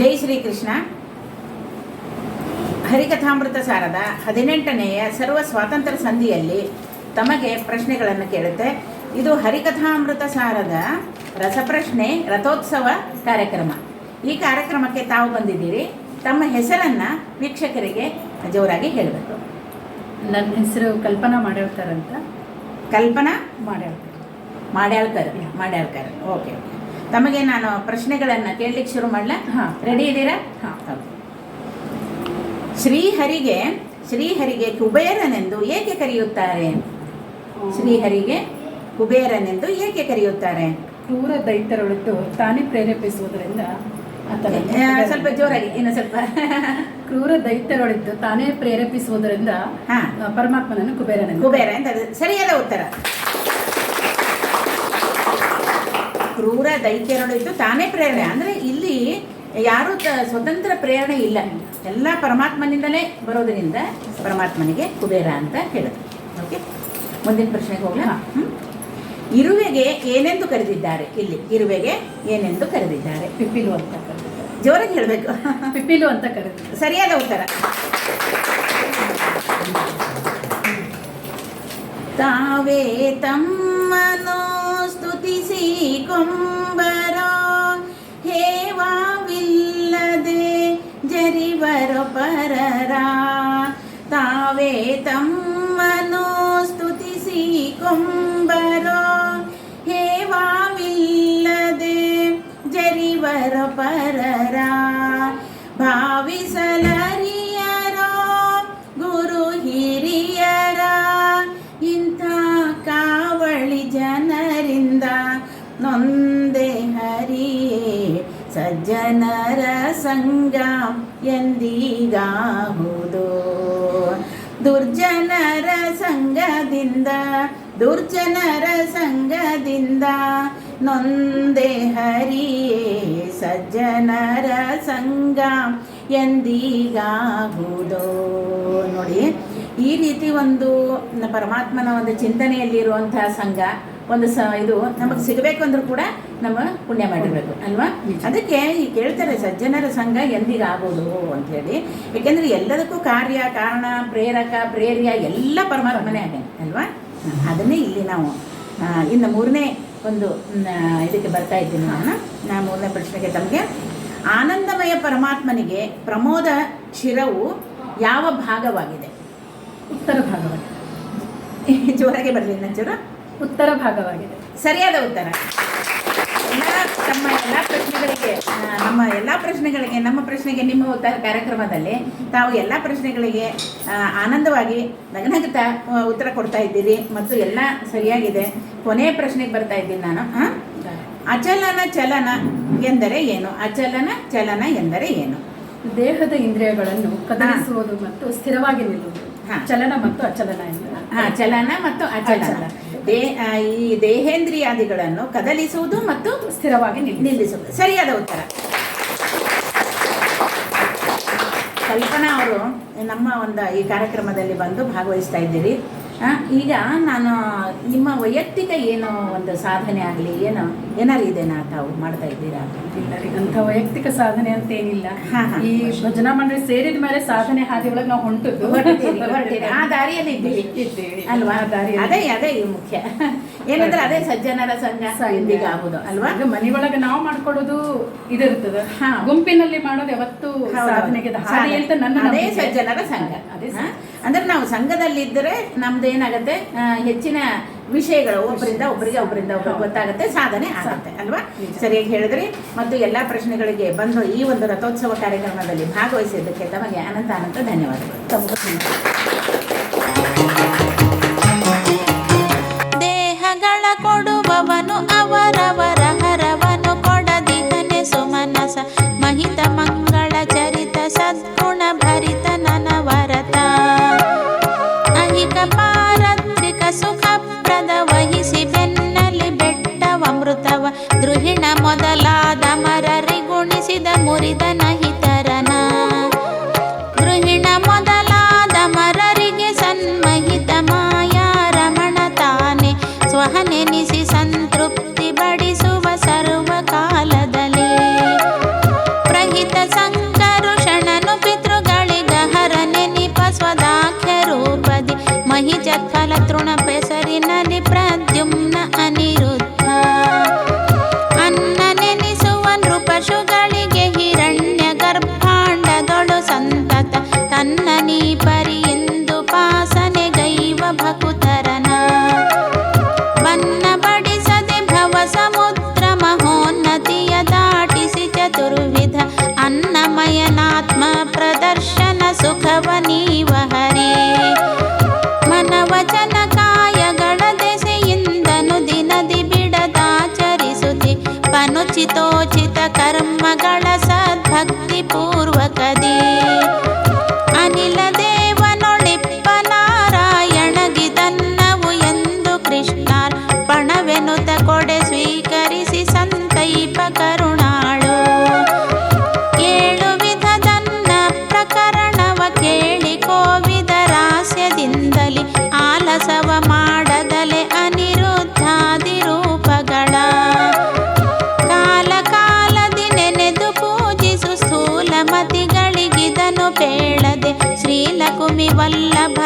ಜೈ ಶ್ರೀಕೃಷ್ಣ. ಹರಿಕಥಾಮೃತ ಸಾರದ ಹದಿನೆಂಟನೆಯ ಸರ್ವ ಸ್ವಾತಂತ್ರ್ಯ ಸಂಧಿಯಲ್ಲಿ ತಮಗೆ ಪ್ರಶ್ನೆಗಳನ್ನು ಕೇಳುತ್ತೆ. ಇದು ಹರಿಕಥಾಮೃತ ಸಾರದ ರಸಪ್ರಶ್ನೆ ರಥೋತ್ಸವ ಕಾರ್ಯಕ್ರಮ. ಈ ಕಾರ್ಯಕ್ರಮಕ್ಕೆ ತಾವು ಬಂದಿದ್ದೀರಿ. ತಮ್ಮ ಹೆಸರನ್ನು ವೀಕ್ಷಕರಿಗೆ ಜೋರಾಗಿ ಹೇಳಬೇಕು. ನನ್ನ ಹೆಸರು ಕಲ್ಪನಾ ಮಾಡ್ಯಾಳ್ಕರ್ ಅಂತ. ಕಲ್ಪನಾ ಮಾಡ್ಯಾಳ್ಕರ್. ಮಾಡ್ಯಾಳ್ಕರ್ ಮಾಡ್ಯಾಳ್ಕರ್. Okay okay. ತಮಗೆ ನಾನು ಪ್ರಶ್ನೆಗಳನ್ನು ಕೇಳಲಿಕ್ಕೆ ಶುರು ಮಾಡಲ. ರೆಡಿ ಇದ್ದೀರಾ. ಶ್ರೀಹರಿಗೆ ಶ್ರೀಹರಿಗೆ ಕುಬೇರನೆಂದು ಏಕೆ ಕರೆಯುತ್ತಾರೆ? ಶ್ರೀಹರಿಗೆ ಕುಬೇರನೆಂದು ಏಕೆ ಕರೆಯುತ್ತಾರೆ? ಕ್ರೂರ ದೈತ್ಯರೊಳಿತು ತಾನೇ ಪ್ರೇರೇಪಿಸುವುದರಿಂದ ಸ್ವಲ್ಪ ಜೋರಾಗಿ ಇನ್ನು ಸ್ವಲ್ಪ. ಕ್ರೂರ ದೈತ್ಯರೊಳಿತು ತಾನೇ ಪ್ರೇರೇಪಿಸುವುದರಿಂದ ಪರಮಾತ್ಮನನ್ನು ಕುಬೇರನೆಂದು ಕುಬೇರ ಅಂತ ಸರಿಯಾದ ಉತ್ತರ. ಕ್ರೂರ ದೈತ್ಯರೊಳಿತು ತಾನೇ ಪ್ರೇರಣೆ. ಅಂದ್ರೆ ಇಲ್ಲಿ ಯಾರು ಸ್ವತಂತ್ರ ಪ್ರೇರಣೆ ಇಲ್ಲ. ಎಲ್ಲ ಪರಮಾತ್ಮನಿಂದಲೇ ಬರೋದರಿಂದ ಪರಮಾತ್ಮನಿಗೆ ಕುಬೇರ ಅಂತ ಹೇಳಿದ್ರು ಓಕೆ ಮುಂದಿನ ಪ್ರಶ್ನೆಗೆ ಹೋಗೋಣ ಹಾ. ಹ್ಮ್? ಇರುವೆಗೆ ಏನೆಂದು ಕರೆದಿದ್ದಾರೆ? ಇಲ್ಲಿ ಇರುವೆಗೆ ಏನೆಂದು ಕರೆದಿದ್ದಾರೆ? ಪಿಪಿಲು ಅಂತ ಕರೆದಿದ್ದಾರೆ. ಜೋರಾಗಿ ಹೇಳಬೇಕು. ಪಿಪಿಲು ಅಂತ ಕರೆದಿದ್ದಾರೆ. ಸರಿಯಾದ ಉತ್ತರ. ತಾವೇ ತಮ್ಮನೋ ಸ್ತುತಿಸಿ ಕೊಂಬರೋ ಹೇವಾವಿಲ್ಲದೆ ಜರಿವರೋ ಪರರ ತಾವೇ ತಮ್ಮನೋ ಸ್ತುತಿಸಿ ಕೊಂಬರೋ ಹೇವಾವಿಲ್ಲದೆ ಜರಿವರ ಪರರ ಭಾವಿಸಲರಿಯರೋ ಸಜ್ಜನರ ಸಂಗ ಎಂದೀಗಾಹುದು ದುರ್ಜನರ ಸಂಘದಿಂದ ದುರ್ಜನರ ಸಂಘದಿಂದ ನೊಂದೆ ಹರಿಯೇ ಸಜ್ಜನರ ಸಂಗ ಎಂದಿಗಾಗುವುದೋ. ನೋಡಿ, ಈ ರೀತಿ ಒಂದು ಪರಮಾತ್ಮನ ಒಂದು ಚಿಂತನೆಯಲ್ಲಿರುವಂತಹ ಸಂಘ ಒಂದು ಸ ಇದು ನಮಗೆ ಸಿಗಬೇಕು ಅಂದ್ರೂ ಕೂಡ ನಮ್ಮ ಪುಣ್ಯ ಮಾಡಿರಬೇಕು ಅಲ್ವಾ? ಅದಕ್ಕೆ ಈ ಕೇಳ್ತಾರೆ ಸಜ್ಜನರ ಸಂಘ ಎಂದಿಗಾಗೋದು ಅಂತ ಹೇಳಿ. ಯಾಕೆಂದ್ರೆ ಎಲ್ಲದಕ್ಕೂ ಕಾರ್ಯ ಕಾರಣ ಪ್ರೇರಕ ಪ್ರೇರ್ಯ ಎಲ್ಲ ಪರಮಾತ್ಮನೇ ಆಗ ಅಲ್ವಾ? ಅದನ್ನೇ ಇಲ್ಲಿ ನಾವು ಇನ್ನು ಮೂರನೇ ಒಂದು ಇದಕ್ಕೆ ಬರ್ತಾ ಇದ್ದೀನಿ ನಾನು. ನಾ ಮೂರನೇ ಪ್ರಶ್ನೆಗೆ ತಮಗೆ. ಆನಂದಮಯ ಪರಮಾತ್ಮನಿಗೆ ಪ್ರಮೋದ ಶಿರವು ಯಾವ ಭಾಗವಾಗಿದೆ? ಉತ್ತರ ಭಾಗವಾಗಿದೆ. ಜೋರಾಗೆ ಬರಲಿ ಇನ್ನೊಂಚೂರು. ಉತ್ತರ ಭಾಗವಾಗಿದೆ. ಸರಿಯಾದ ಉತ್ತರ. ಎಲ್ಲ ತಮ್ಮ ಎಲ್ಲ ಪ್ರಶ್ನೆಗಳಿಗೆ ನಮ್ಮ ಎಲ್ಲ ಪ್ರಶ್ನೆಗಳಿಗೆ ನಮ್ಮ ಪ್ರಶ್ನೆಗೆ ನಿಮ್ಮ ಉತ್ತರ ಕಾರ್ಯಕ್ರಮದಲ್ಲಿ ತಾವು ಎಲ್ಲ ಪ್ರಶ್ನೆಗಳಿಗೆ ಆನಂದವಾಗಿ ನಗನಗುತ್ತಾ ಉತ್ತರ ಕೊಡ್ತಾ ಇದ್ದೀರಿ ಮತ್ತು ಎಲ್ಲ ಸರಿಯಾಗಿದೆ. ಕೊನೆಯ ಪ್ರಶ್ನೆಗೆ ಬರ್ತಾ ಇದ್ದೀನಿ ನಾನು? ಅಚಲನ ಚಲನ ಎಂದರೆ ಏನು? ಅಚಲನ ಚಲನ ಎಂದರೆ ಏನು? ದೇಹದ ಇಂದ್ರಿಯಗಳನ್ನು ಕದಲಿಸುವುದು ಮತ್ತು ಸ್ಥಿರವಾಗಿ ನಿಲ್ಲುವುದು. ಹಾ. ಚಲನ ಮತ್ತು ಅಚಲನ ಎಂದು ಹಾ ಚಲನ ಮತ್ತು ಅಚಲನ. ದೇ ಈ ದೇಹೇಂದ್ರಿಯಾದಿಗಳನ್ನು ಕದಲಿಸುವುದು ಮತ್ತು ಸ್ಥಿರವಾಗಿ ನಿಲ್ಲಿಸುವುದು. ಸರಿಯಾದ ಉತ್ತರ. ಕಲ್ಪನಾ ಅವರು ನಮ್ಮ ಒಂದು ಈ ಕಾರ್ಯಕ್ರಮದಲ್ಲಿ ಬಂದು ಭಾಗವಹಿಸ್ತಾ ಇದ್ದೀರಿ ಈಗ ನಾನು ನಿಮ್ಮ ವೈಯಕ್ತಿಕ ಏನು ಒಂದು ಸಾಧನೆ ಆಗಲಿ ಏನು ಏನಾರು ಇದೆನಾ ತಾವು ಮಾಡ್ತಾ ಇದ್ದೀರಾ? ಇಲ್ಲ ರೀ, ಅಂಥ ವೈಯಕ್ತಿಕ ಸಾಧನೆ ಅಂತ ಏನಿಲ್ಲ. ಈ ಭಜನಾ ಮಂಡಳಿ ಸೇರಿದ ಮೇಲೆ ಸಾಧನೆ ಹಾದಿ ಒಳಗೆ ನಾವು ಹೊಂಟದ್ದು. ಹೊರಟಿದ್ದೀರಿ ಆ ದಾರಿಯಲ್ಲಿ ಇದ್ದೀವಿ ಇದ್ದೀವಿ. ಅಲ್ವಾ? ಆ ದಾರಿಯಲ್ಲಿ. ಅದೇ ಅದೇ ಈ ಮುಖ್ಯ. ಏನಂದ್ರೆ ಅದೇ ಸಜ್ಜನರ ಸಂಘ. ಎಂದಿಗೆ ಆಗುದು ಅಲ್ವಾ? ಈಗ ಮನೆಯೊಳಗೆ ನಾವು ಮಾಡ್ಕೊಡೋದು ಇದಿರ್ತದ ಹಾ. ಗುಂಪಿನಲ್ಲಿ ಮಾಡೋದು ಯಾವತ್ತು. ಸಾಧನೆಗೆ ಅಂತ ನನ್ನ ಅದೇ ಸಜ್ಜನರ ಸಂಘ. ಅದೇ? ಅಂದ್ರೆ ನಾವು ಸಂಘದಲ್ಲಿದ್ದರೆ ನಮ್ದು ಏನಾಗುತ್ತೆ ಹೆಚ್ಚಿನ ವಿಷಯಗಳು ಒಬ್ಬರಿಂದ ಒಬ್ಬರಿಗೆ ಒಬ್ಬರಿಂದ ಒಬ್ಬರು. ಗೊತ್ತಾಗುತ್ತೆ ಸಾಧನೆ ಆಗುತ್ತೆ ಅಲ್ವಾ? ಸರಿಯಾಗಿ ಹೇಳಿದ್ರಿ. ಮತ್ತು ಎಲ್ಲಾ ಪ್ರಶ್ನೆಗಳಿಗೆ ಬಂದು ಈ ಒಂದು ರಥೋತ್ಸವ ಕಾರ್ಯಕ್ರಮದಲ್ಲಿ ಭಾಗವಹಿಸಿದ್ದಕ್ಕೆ ತಮಗೆ ಅನಂತ ಅನಂತ ಧನ್ಯವಾದಗಳು. ಮೊದಲಾದ ಮರರಿಗುಣಿಸಿದ ಮುರಿದ ನಹಿತರನ ಗೃಹಿಣ ಮೊದಲಾದ ಮರರಿಗೆ ಸನ್ಮಹಿತ ಮಾಯಾ ರಮಣ ತಾನೆ. ಸ್ವಹನೆನಿಸಿ ಸಂತೃಪ್ತಿ ಬಡಿಸುವ ಸರ್ವ ಕಾಲದಲ್ಲಿ. ಪ್ರಹಿತ ಸಂಕರುಷಣನು ಪಿತೃಗಳಿಗಹರ ನೆನಿಪ ಸ್ವದಾಖ್ಯ ರೂಪದಿ. ಮಹಿಜಲ ತೃಣ ಪೆಸರಿನಲ್ಲಿ తరం வல்லப.